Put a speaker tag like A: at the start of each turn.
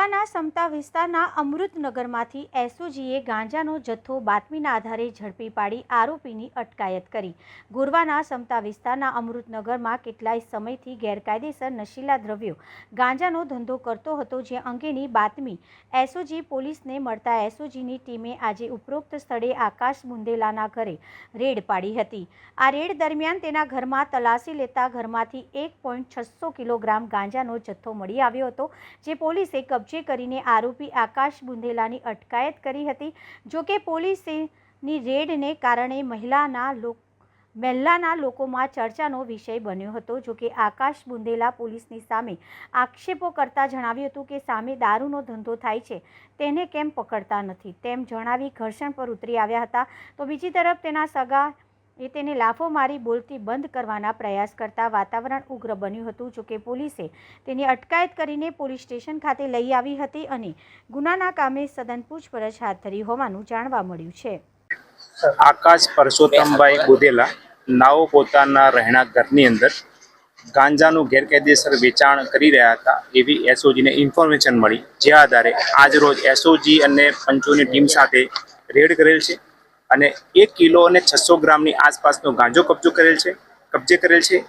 A: સમતા વિસ્તારના અમૃતનગરમાંથી એસઓજીએ ગાંજાનો જથ્થો બાતમીના આધારે ઝડપી પાડી આરોપીની અટકાયત કરી. ગોરવાના સમતા વિસ્તારના અમૃતનગરમાં કેટલાય સમયથી ગેરકાયદેસર નશીલા દ્રવ્યો ગાંજાનો ધંધો કરતો હતો જે અંગેની બાતમી એસઓજી પોલીસને મળતા એસઓજીની ટીમે આજે ઉપરોક્ત સ્થળે આકાશ બુંદેલાના ઘરે રેડ પાડી હતી. આ રેડ દરમિયાન તેના ઘરમાં તલાશી લેતા ઘરમાંથી એક પોઈન્ટ છસો કિલોગ્રામ ગાંજાનો જથ્થો મળી આવ્યો હતો, જે પોલીસે કબજે કરીને આરોપી આકાશ બુંદેલાની અટકાયત કરી હતી. જોકે પોલીસની રેડને કારણે મહિલાના લોક, મહેલાના લોકોમાં ચર્ચાનો વિષય બન્યો હતો. જોકે આકાશ બુંદેલા પોલીસની સામે આક્ષેપો કરતા જણાવ્યું હતું કે સામે દારૂનો ધંધો થાય છે, તેને કેમ પકડતા નથી? તેમ જણાવી ઘર્ષણ પર ઉતરી આવ્યા હતા. તો બીજી તરફ તેના સગા એ તેને લાફો મારી બોલતી બંધ કરવાના પ્રયાસ કરતા વાતાવરણ ઉગ્ર બન્યું હતું જોકે પોલીસે તેની અટકાયત કરીને પોલીસ સ્ટેશન ખાતે લઈ આવી હતી અને ગુનાના કામે સઘન પૂછપરછ હાથ ધરી હોવાનું જાણવા મળ્યું છે.
B: આકાશ પરસોત્તમભાઈ બુધેલા નાઓ પોતાના રહેણાંક ઘરની અંદર ગાંજાનું ગેરકાયદેસર વેચાણ કરી રહ્યા હતા, એવી એસઓજીને ઇન્ફોર્મેશન મળી, જે આધારે આજરોજ એસઓજી અને પંચોની ટીમ સાથે રેડ કરેલ છે. અને એક કિલો અને છસો ગ્રામની આસપાસનો ગાંજો કબજો કરેલ છે કબજે કરેલ છે.